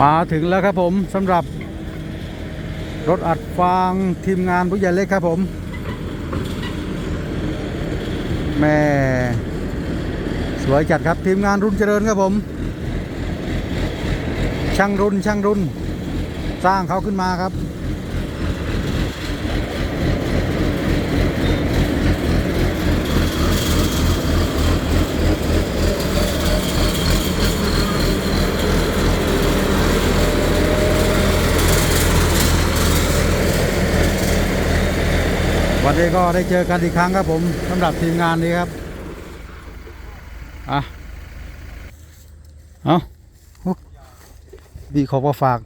มาถึงแล้วครับผมสำหรับรถอัดฟางทีมงานผู้ใหญ่เล็กครับผม แม่สวยจัดครับทีมงานรุ่นเจริญครับผม ช่างรุ่นช่างรุ่น สร้างเขาขึ้นมาครับ นนี้ก็ได้เจอกันอีกครั้งครับผมสำหรับทีมงานนี้ครับอะเอาอุ๊ยพี่เขาก็ฝาก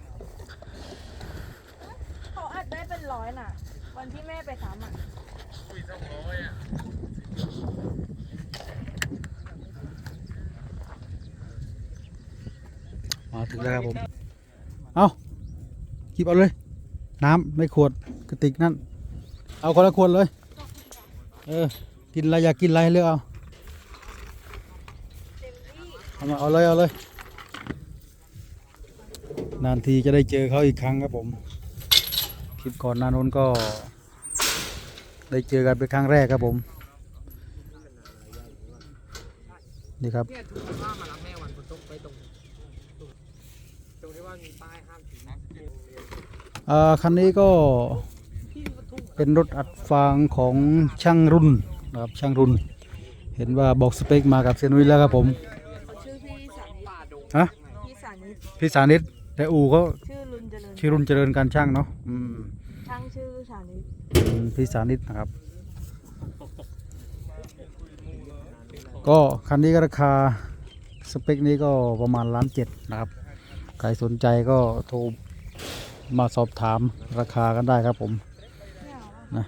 เขาอัดได้เป็นร้อยน่ะ วันที่แม่ไปซ้ำอะมาถึงแล้วครับผม เอาหยิบเอาเลย น้ำในขวดกระติกนั่น เอาคนละขวดเลย เออ กินอะไรอยากกินอะไรเลือกเอา เอามาเอาเลยเอาเลย นานทีจะได้เจอเขาอีกครั้งครับผม คลิปก่อนหน้านู้นก็ ได้เจอกันเป็นครั้งแรกครับผม นี่ครับ เนี่ยถือว่ามารับแม่วันคุณต้องไปตรงตรงที่ว่ามีป้ายห้ามถือนะเอ่อคันนี้ก็ เป็นรถอัดฟางของช่างรุ่นนะครับช่างรุ่น เห็นว่าบอกสเปคมากับเซยนุ้ยแล้วครับผมเขาชื่อพี่สานิทป่าดงฮะพี่สานิทพี่สานิตแต่อู่เขาชื่อรุนเจริญชื่อรุ่นเจริญการช่างเนาะอืมช่างชื่อสานิทอืมพี่สานิตนะครับ ก็คันนี้ก็ราคาสเปคนี้ก็ประมาณล้านเจ็ดนะครับใครสนใจก็โทรมาสอบถามราคากันได้ครับผมเนี่ย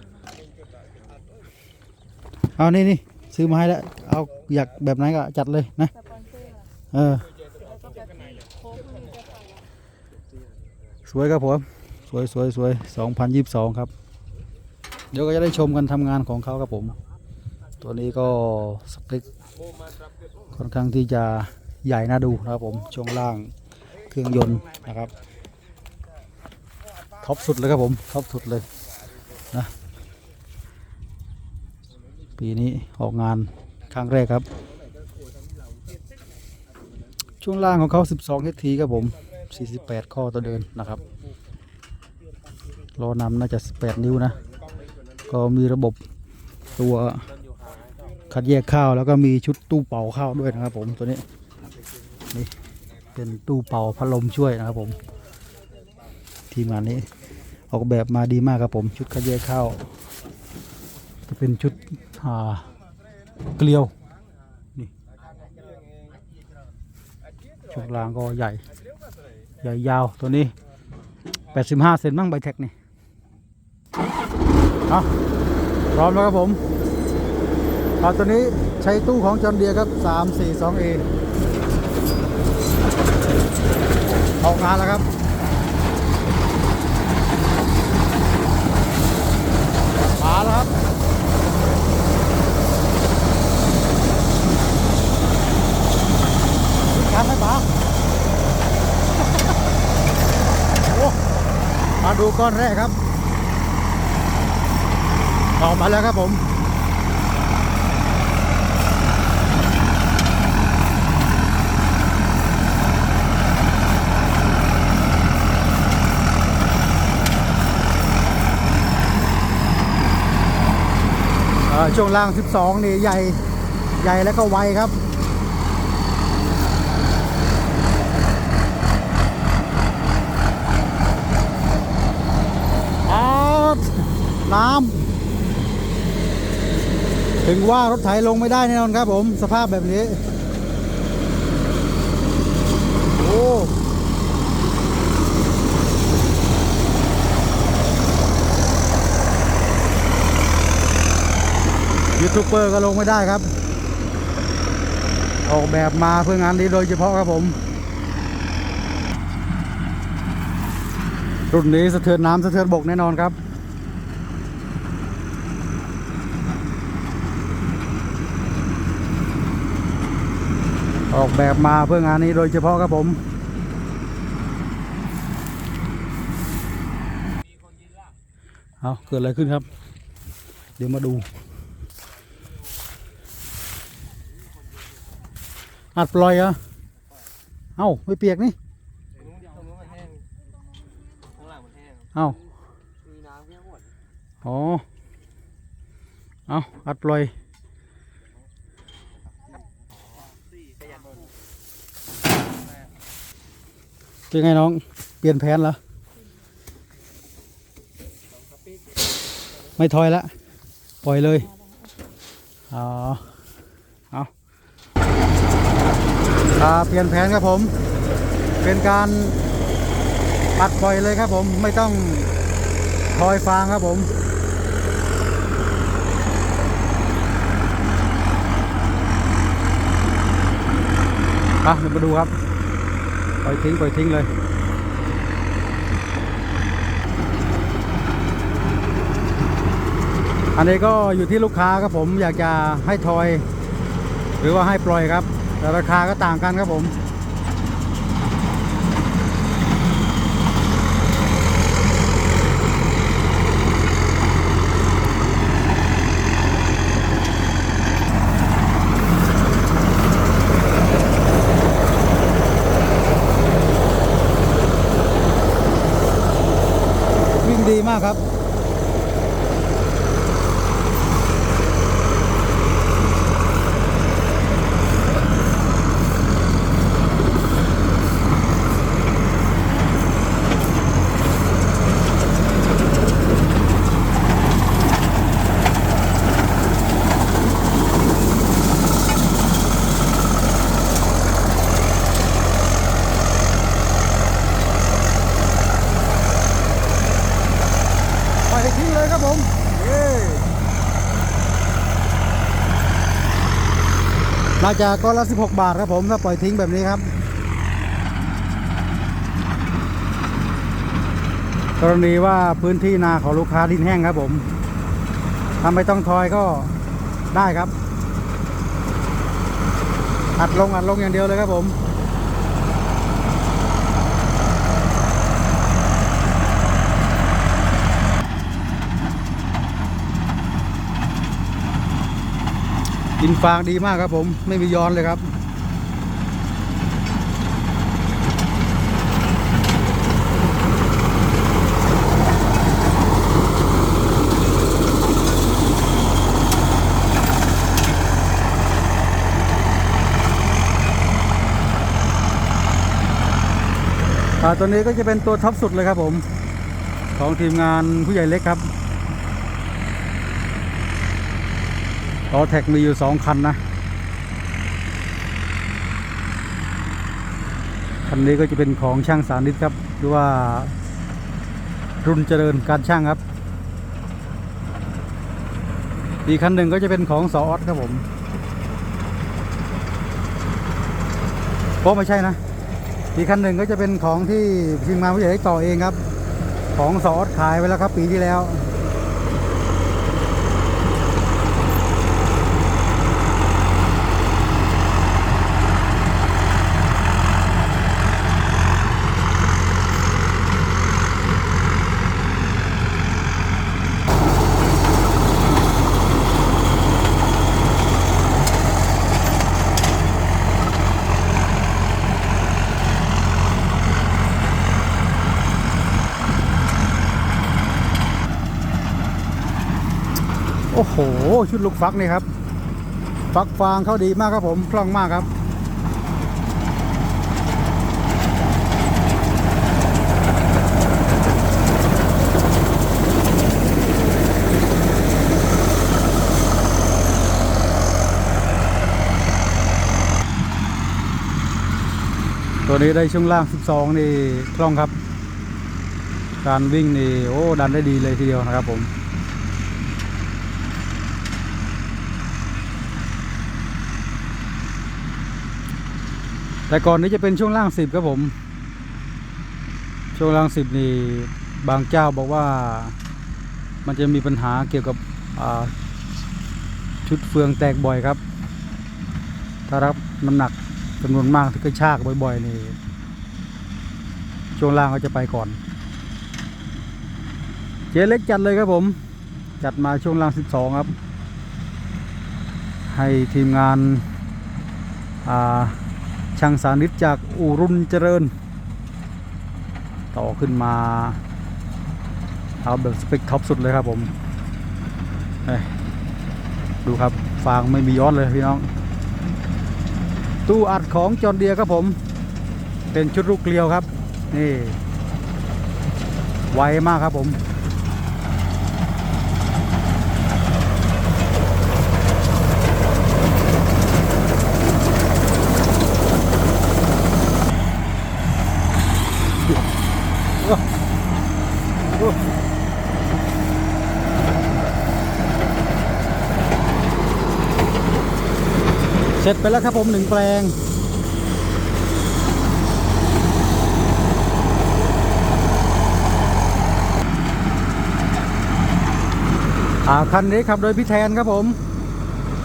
เอเอานี่นี่ซื้อมาให้แล้วเอาอยากแบบไหนก็จัดเลยนะสปอนเออะเออแล้วยอะสวยครับผมสวยสวยสวยสองพันยี่สิบสองครับ เดี๋ยวก็จะได้ชมกันทำงานของเขาครับผม ตัวนี้ก็สเปคค่อนข้างที่จะใหญ่น่าดูนะครับผมช่วงล่างเครื่องยนต์นะครับท็อปสุดเลยครับผมท็อปสุดเลย นะปีนี้ออกงานครั้งแรกครับ ช่วงล่างของเขา 12 HT ครับผม 48 ข้อต่อเดินนะครับล้อนำน่าจะ 18 นิ้วนะ ก็มีระบบตัวคัดแยกข้าวแล้วก็มีชุดตู้เป่าข้าวด้วยนะครับผมตัวนี้นี่เป็นตู้เป่าพัดลมช่วยนะครับผม ทีมงานนี้ ออกแบบมาดีมากครับผมชุดคัดแยกข้าวจะเป็นชุดอ่าเกลียวนี่ช่วงล่างก็ใหญ่ ใหญ่ยาวตัวนี้ 85 เซนมั่งใบแท็กนี่เอาพร้อมแล้วครับผมเอาตัวนี้ใช้ตู้ของจอห์นเดียครับ 342A ออกงานแล้วครับ มาแล้วครับ ทำไหมป๋า โอ้มาดู ก้อนแรกครับ ออกมาแล้วครับผมช่วงล่าง 12 นี่ใหญ่ ใหญ่แล้วก็ไวครับ อ๋อ น้ำถึงว่ารถไถลงไม่ได้แน่นอนครับผมสภาพแบบนี้ โอ้ยูทูบเบอร์ก็ลงไม่ได้ครับ ออกแบบมาเพื่องานนี้โดยเฉพาะครับผม รุ่นนี้สะเทือนน้ำสะเทือนบกแน่นอนครับ ออกแบบมาเพื่องานนี้โดยเฉพาะครับผมเอาเกิดอะไรขึ้นครับ เดี๋ยวมาดู อัดปล่อยเหรอเอ้าไม่เปียกนี่เอ้าอ๋อ เอาอัดปล่อย เป็นไงน้อง เปลี่ยนแผนเหรอ ไม่ทอยละ ปล่อยเลย อ๋อ เอาอ่าเปลี่ยนแผนครับผม เป็นการปัดปล่อยเลยครับผม ไม่ต้องทอยฟางครับผมอะเดี๋ยวมาดูครับ ปล่อยทิ้งปล่อยทิ้งเลยอันนี้ก็อยู่ที่ลูกค้าครับผมอยากจะให้ทอย หรือว่าให้ปล่อยครับแต่ราคาก็ต่างกันครับผม มากครับ ปล่อยให้ทิ้งเลยครับผมเย้ น่าจะก้อนละ 16 บาทครับผมถ้าปล่อยทิ้งแบบนี้ครับกรณีว่าพื้นที่นาของลูกค้าดินแห้งครับผมทำไม่ต้องทอยก็ได้ครับ อัดลงอัดลงอย่างเดียวเลยครับผม ดินฟางดีมากครับผมไม่มีย้อนเลยครับ ตัวนี้ก็จะเป็นตัวท็อปสุดเลยครับผม ของทีมงานผู้ใหญ่เล็กครับ ล้อแท็กมีอยู่สองคันนะ คันนี้ก็จะเป็นของช่างสานิตครับหรือว่ารุ่นเจริญการช่างครับ อีกคันหนึ่งก็จะเป็นของสออสครับผมโอ้ไม่ใช่นะ อีกคันหนึ่งก็จะเป็นของที่ทีมงานผู้ใหญ่ต่อเองครับ ของสออสขายไปแล้วครับปีที่แล้ว โอ้โห ชุดลูกฟักนี่ครับฟักฟางเขาดีมากครับผมคล่องมากครับ ตัวนี้ได้ช่วงล่าง 12 นี่คล่องครับ การวิ่งนี่โอ้ดันได้ดีเลยทีเดียวนะครับผม แต่ก่อนนี้จะเป็นช่วงล่างสิบครับผม ช่วงล่างสิบนี่บางเจ้าบอกว่ามันจะมีปัญหาเกี่ยวกับชุดเฟืองแตกบ่อยครับ ถ้ารับน้ำหนักจำนวนมากที่กระชากบ่อยๆนี่ช่วงล่างก็จะไปก่อน เจ๊เล็กจัดเลยครับผม จัดมาช่วงล่าง 12 ครับ ให้ทีมงานอ่า ช่างสานิตจากอูรุนเจริญ ต่อขึ้นมาเอาแบบสเปคท็อปสุดเลยครับผมดูครับฟางไม่มีย้อนเลยพี่น้อง ตู้อัดของจอร์เดียครับผม เป็นชุดลูกเกลียวครับ นี่ ไวมากครับผม ร็จไปแล้วครับผมหนึ่งแปลง อ่าคันนี้ขับโดยพี่แทนครับผม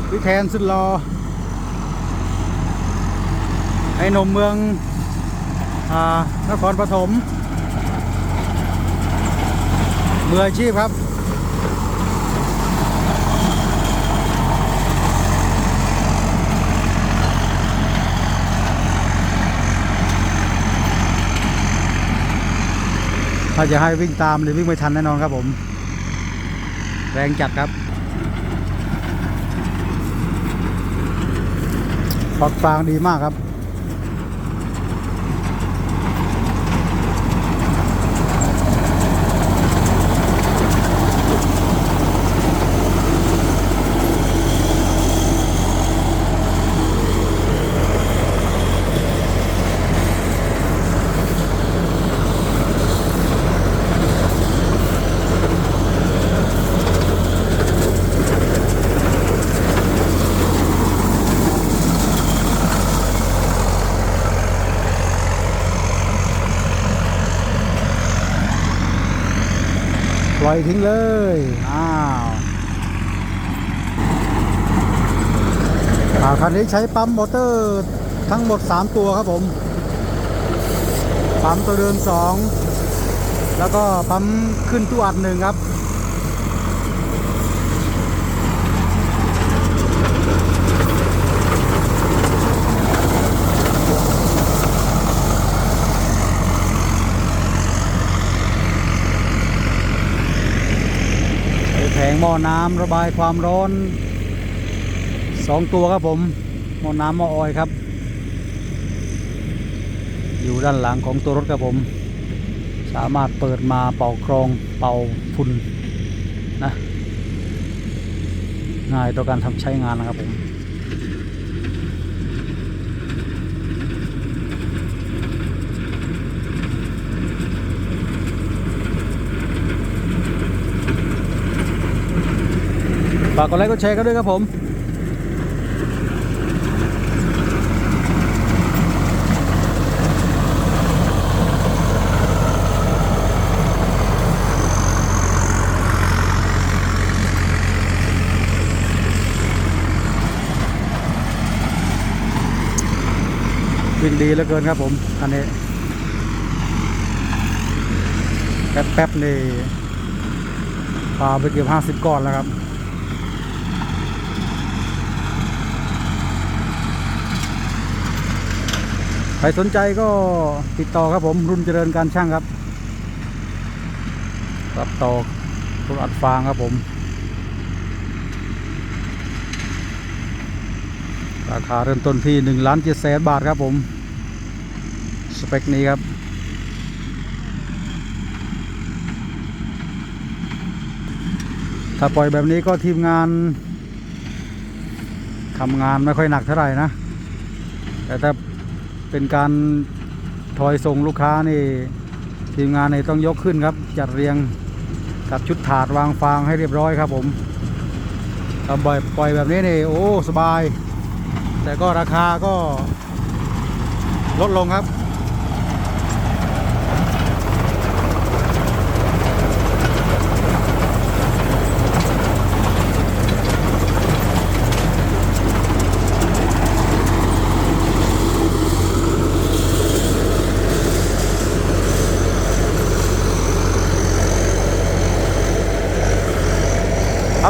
พี่แทนสุดรอ ไอ้หนมเมือง อ่านครปฐมมืออาชีพครับ ถ้าจะให้วิ่งตามหรือวิ่งไม่ทันแน่นอนครับผม แรงจัดครับปักฟางดีมากครับ ล่อยทิ้งเลย อ้าวอ่าคันนี้ใช้ปั๊มมอเตอร์ทั้งหมด 3 ตัวครับผม ปั๊มตัวเดิน 2 แล้วก็ปั๊มขึ้นตู้อัดหนึ่งครับ ไอ้แผงห ม้อน้ำระบายความร้อนสองตัวครับผมหม้อน้ำหม้อออยครับ อยู่ด้านหลังของตัวรถครับผม สามารถเปิดมาเป่าครองเป่าฝุ่นนะง่ายต่อการทำใช้งานนะครับผม ฝากกดไลค์กดแชร์กันด้วยครับผมวิ่งดีเหลือเกินครับผมคันนี้แป๊บๆนี่พาไปเกือบห้าสิบก้อนแล้วครับ ใครสนใจก็ติดต่อครับผมรุ่นเจริญการช่างครับ รับต่อรถอัดฟางครับผม ราคาเริ่มต้นที่1ล้าน7แสนบาทครับผม สเปคนี้ครับถ้าปล่อยแบบนี้ก็ทีมงานทำงานไม่ค่อยหนักเท่าไหร่นะ แต่ถ้า เป็นการถอยส่งลูกค้านี่ทีมงานนี่ต้องยกขึ้นครับ จัดเรียงกับชุดถาดวางฟางให้เรียบร้อยครับผมทำบ่อยปล่อยแบบนี้นี่โอ้สบาย แต่ก็ราคาก็ลดลงครับ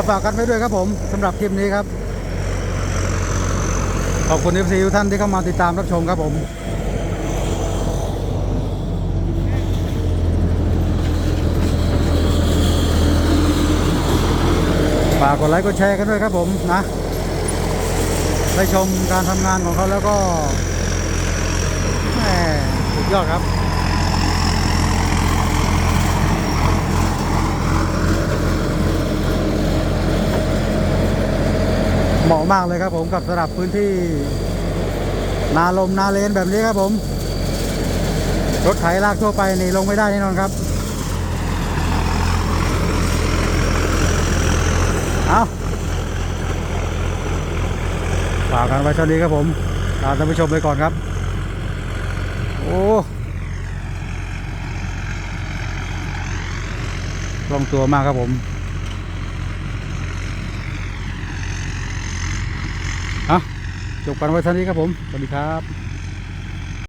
ฝากกันไว้ด้วยครับผมสำหรับคลิปนี้ครับ ขอบคุณเอฟซีทุกท่านที่เข้ามาติดตามรับชมครับผมฝากกดไลค์กดแชร์กันด้วยครับผมนะได้ชมการทำงานของเขาแล้วก็แหมสุดยอดครับ เหมาะมากเลยครับผมกับสำหรับพื้นที่ นาลมนาเลนแบบนี้ครับผม รถไถลากทั่วไปนี่ลงไม่ได้แน่นอนครับ เอาฝากกันไว้เท่านี้ครับผมลาท่านผู้ชมไปก่อนครับ โอ้ลงตัวมากครับผม เอา จบกันไว้เท่านี้ครับผม สวัสดีครับ